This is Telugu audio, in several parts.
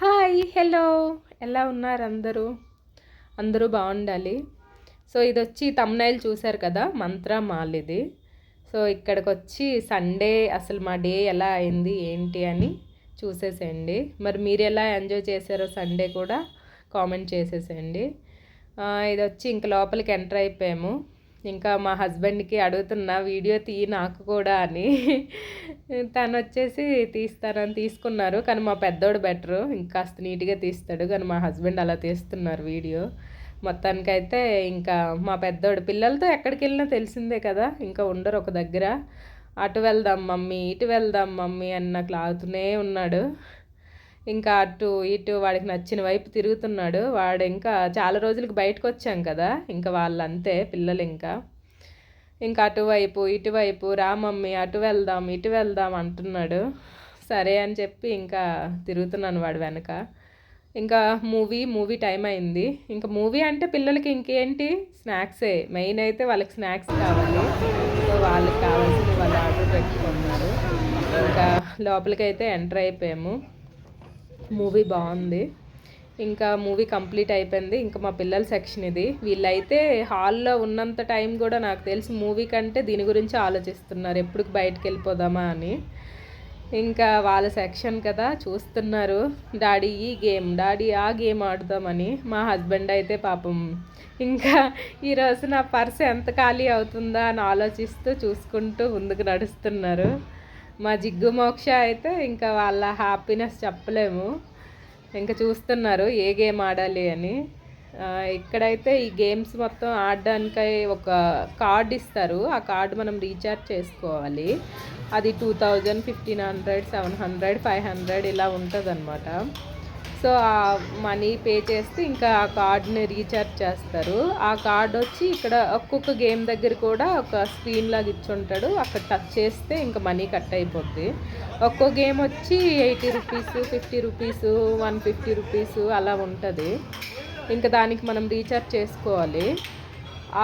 Hi hello. ఎలా ఉన్నారు అందరూ? అందరూ బాగుండాలి. సో ఇది వచ్చి తమ్నైల్ చూశారు కదా మంత్ర మాల్ ఇది. సో ఇక్కడికి వచ్చి సండే అసలు మా డే ఎలా అయింది ఏంటి అని చూసేసేయండి. మరి మీరు ఎలా ఎంజాయ్ చేశారో సండే కూడా కామెంట్ చేసేసేయండి. ఇది వచ్చి ఇంక లోపలికి ఎంటర్ అయిపోయాము. ఇంకా మా హస్బెండ్కి అడుగుతున్న వీడియో తీ నాకు కూడా అని. తను వచ్చేసి తీస్తానని తీసుకున్నారు. కానీ మా పెద్దోడు బెటరు. ఇంకాస్త నీట్గా తీస్తాడు. కానీ మా హస్బెండ్ అలా తీస్తున్నారు వీడియో. మొత్తానికైతే ఇంకా మా పెద్దోడు పిల్లలతో ఎక్కడికి వెళ్ళినా తెలిసిందే కదా. ఇంకా ఉండరు ఒక దగ్గర. అటు వెళ్దాం మమ్మీ ఇటు వెళ్దాం మమ్మీ అని నాకు లాగుతూనే ఉన్నాడు. ఇంకా అటు ఇటు వాడికి నచ్చిన వైపు తిరుగుతున్నాడు. వాడు ఇంకా చాలా రోజులకి బయటకు వచ్చాం కదా. ఇంకా వాళ్ళంతే పిల్లలు ఇంకా. ఇంకా అటువైపు ఇటువైపు రా మమ్మీ అటు వెళ్దాం ఇటు వెళ్దాం అంటున్నాడు. సరే అని చెప్పి ఇంకా తిరుగుతున్నాను వాడు వెనక. ఇంకా మూవీ మూవీ టైం అయింది. ఇంకా మూవీ అంటే పిల్లలకి ఇంకేంటి? స్నాక్సే. మెయిన్ అయితే వాళ్ళకి స్నాక్స్ కావాలి. సో వాళ్ళకి కావాల్సిన వాళ్ళు ఆర్డర్ పెట్టుకున్నారు. ఇంకా లోపలికైతే ఎంటర్ అయిపోయాము. మూవీ బాగుంది. ఇంకా మూవీ కంప్లీట్ అయిపోయింది. ఇంకా మా పిల్లల సెక్షన్ ఇది. వీళ్ళైతే హాల్లో ఉన్నంత టైం కూడా నాకు తెలిసి మూవీ కంటే దీని గురించి ఆలోచిస్తున్నారు. ఎప్పుడు బయటకు వెళ్ళిపోదామా అని. ఇంకా వాళ్ళ సెక్షన్ కదా చూస్తున్నారు. డాడీ ఈ గేమ్ డాడీ ఆ గేమ్ ఆడుదామని. మా హస్బెండ్ అయితే పాపం ఇంకా ఈరోజు నా పర్స్ ఎంత ఖాళీ అవుతుందా అని ఆలోచిస్తూ చూసుకుంటూ ముందుకు నడుస్తున్నారు. మా జిగ్గు మోక్ష అయితే ఇంకా వాళ్ళ హ్యాపీనెస్ చెప్పలేము. ఇంకా చూస్తున్నారు ఏ గేమ్ ఆడాలి అని. ఇక్కడైతే ఈ గేమ్స్ మొత్తం ఆడడానికి ఒక కార్డ్ ఇస్తారు. ఆ కార్డు మనం రీఛార్జ్ చేసుకోవాలి. అది two thousand fifteen hundred seven hundred five hundred ఇలా ఉంటుంది సో ఆ మనీ పే చేస్తే ఇంకా ఆ కార్డ్ని రీఛార్జ్ చేస్తారు. ఆ కార్డ్ వచ్చి ఇక్కడ ఒక్కొక్క గేమ్ దగ్గర కూడా ఒక స్క్రీన్ లాగా ఇచ్చుంటాడు. అక్కడ టచ్ చేస్తే ఇంకా మనీ కట్ అయిపోద్ది. ఒక్కో గేమ్ వచ్చి eighty rupees fifty rupees one fifty rupees అలా ఉంటుంది. ఇంకా దానికి మనం రీఛార్జ్ చేసుకోవాలి.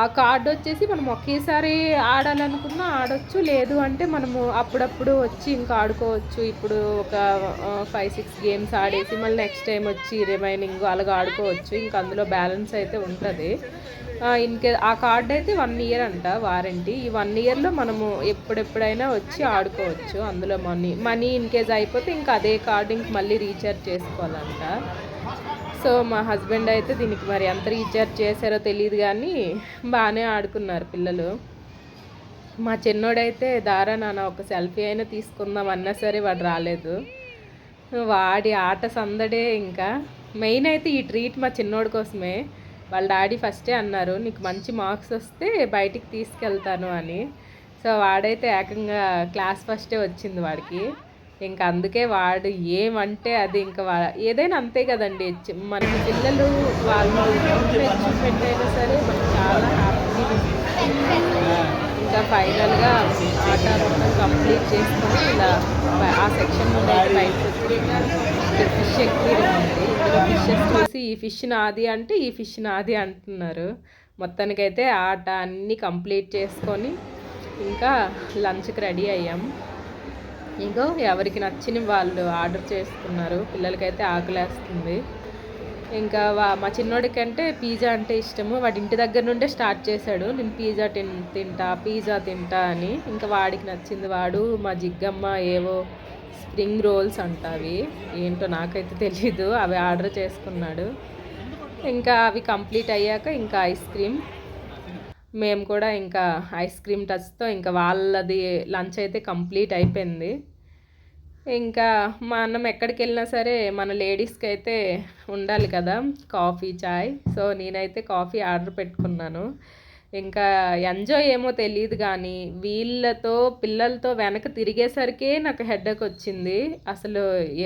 ఆ కార్డు వచ్చేసి మనం ఒకేసారి ఆడాలనుకున్నా ఆడొచ్చు లేదు అంటే మనము అప్పుడప్పుడు వచ్చి ఇంకా ఆడుకోవచ్చు. ఇప్పుడు ఒక ఫైవ్ సిక్స్ గేమ్స్ ఆడేసి మళ్ళీ నెక్స్ట్ టైం వచ్చి రిమైనింగ్ అలాగ ఆడుకోవచ్చు. ఇంకా అందులో బ్యాలెన్స్ అయితే ఉంటుంది. ఇన్కే ఆ కార్డ్ అయితే వన్ ఇయర్ అంట వారంటీ ఈ వన్ ఇయర్లో మనము ఎప్పుడెప్పుడైనా వచ్చి ఆడుకోవచ్చు. అందులో మనీ మనీ ఇన్కేజ్ అయిపోతే ఇంకా అదే కార్డు ఇంక మళ్ళీ రీఛార్జ్ చేసుకోవాలంట. సో మా హస్బెండ్ అయితే దీనికి మరి ఎంత రీఛార్జ్ చేశారో తెలియదు కానీ బాగానే ఆడుకున్నారు పిల్లలు. మా చిన్నోడైతే దారా నాన్న ఒక సెల్ఫీ అయినా తీసుకుందాం అన్నా సరే వాడు రాలేదు. వాడి ఆట సందడే ఇంకా. మెయిన్ అయితే ఈ ట్రీట్ మా చిన్నోడి కోసమే. వాళ్ళ డాడీ ఫస్టే అన్నారు నీకు మంచి మార్క్స్ వస్తే బయటికి తీసుకెళ్తాను అని. సో వాడైతే ఏకంగా క్లాస్ ఫస్టే వచ్చింది వాడికి. ఇంకా అందుకే వాడు ఏమంటే అది ఇంకా వా ఏదైనా అంతే కదండి. మన పిల్లలు వాళ్ళు పెట్టైనా సరే మనకు చాలా హ్యాపీ ఇంకా ఫైనల్గా ఆట మొత్తం కంప్లీట్ చేసుకొని ఇలా ఆ సెక్షన్ నుండి బయటకు వచ్చి ఫిష్ ఎక్వేరియం ఉంది ఇందులో ఫిషెస్ చూసి ఈ ఫిష్ నాది అంటే ఈ ఫిష్ నాది అంటున్నారు. మొత్తానికైతే ఆట అన్నీ కంప్లీట్ చేసుకొని ఇంకా లంచ్కి రెడీ అయ్యాం. ఇంకో ఎవరికి నచ్చిన వాళ్ళు ఆర్డర్ చేసుకున్నారు. పిల్లలకైతే ఆకలేస్తుంది. ఇంకా వా మా చిన్నోడికంటే పిజ్జా అంటే ఇష్టము. వాడి ఇంటి దగ్గర నుండే స్టార్ట్ చేశాడు. నేను పిజ్జా తిన్ తింటా పిజ్జా తింటా అని. ఇంకా వాడికి నచ్చింది వాడు మా జిగ్గమ్మ ఏవో స్ప్రింగ్ రోల్స్ అంట అవి. ఏంటో నాకైతే తెలీదు. అవి ఆర్డర్ చేసుకున్నాడు. ఇంకా అవి కంప్లీట్ అయ్యాక ఇంకా ఐస్ క్రీమ్ మేము కూడా ఇంకా ఐస్ క్రీమ్ టచ్తో ఇంకా వాళ్ళది లంచ్ అయితే కంప్లీట్ అయిపోయింది. ఇంకా మనం ఎక్కడికి వెళ్ళినా సరే మన లేడీస్కి అయితే ఉండాలి కదా కాఫీ చాయ్. సో నేనైతే కాఫీ ఆర్డర్ పెట్టుకున్నాను. ఇంకా ఎంజాయ్ ఏమో తెలియదు కానీ వీళ్ళతో పిల్లలతో వెనక తిరిగేసరికే నాకు హెడ్ఎక్ వచ్చింది. అసలు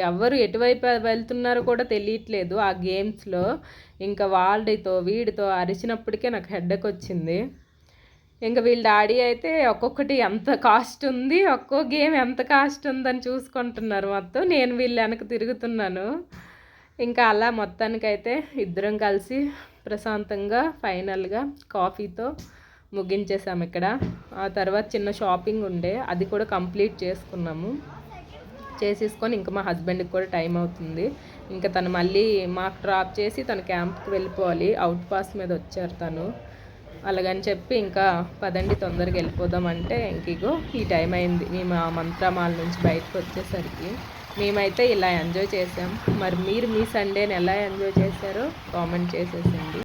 ఎవరు ఎటువైపు వెళ్తున్నారో కూడా తెలియట్లేదు ఆ గేమ్స్లో. ఇంకా వాళ్ళతో వీడితో అరిచినప్పటికే నాకు హెడ్ఎక్ వచ్చింది. ఇంకా వీళ్ళ డాడీ అయితే ఒక్కొక్కటి ఎంత కాస్ట్ ఉంది ఒక్కో గేమ్ ఎంత కాస్ట్ ఉందని చూసుకుంటున్నారు మొత్తం. నేను వీళ్ళు వెనక తిరుగుతున్నాను. ఇంకా అలా మొత్తానికైతే ఇద్దరం కలిసి ప్రశాంతంగా ఫైనల్గా కాఫీతో ముగించేసాము ఇక్కడ. ఆ తర్వాత చిన్న షాపింగ్ ఉండే అది కూడా కంప్లీట్ చేసుకున్నాము. చేసేసుకొని ఇంకా మా హస్బెండ్కి కూడా టైం అవుతుంది. ఇంకా తను మళ్ళీ మాకు డ్రాప్ చేసి తను క్యాంప్కి వెళ్ళిపోవాలి. అవుట్ పాస్ మీద వచ్చారు తను. అలాగని చెప్పి ఇంకా పదండి తొందరగా వెళ్ళిపోదాం అంటే ఇంకిగో ఈ టైం అయింది. మేము ఆ మంత్రమాల నుంచి బయటకు వచ్చేసరికి. మేమైతే ఇలా ఎంజాయ్ చేసాం. మరి మీరు మీ సండేని ఎలా ఎంజాయ్ చేశారో కామెంట్ చేసేసండి.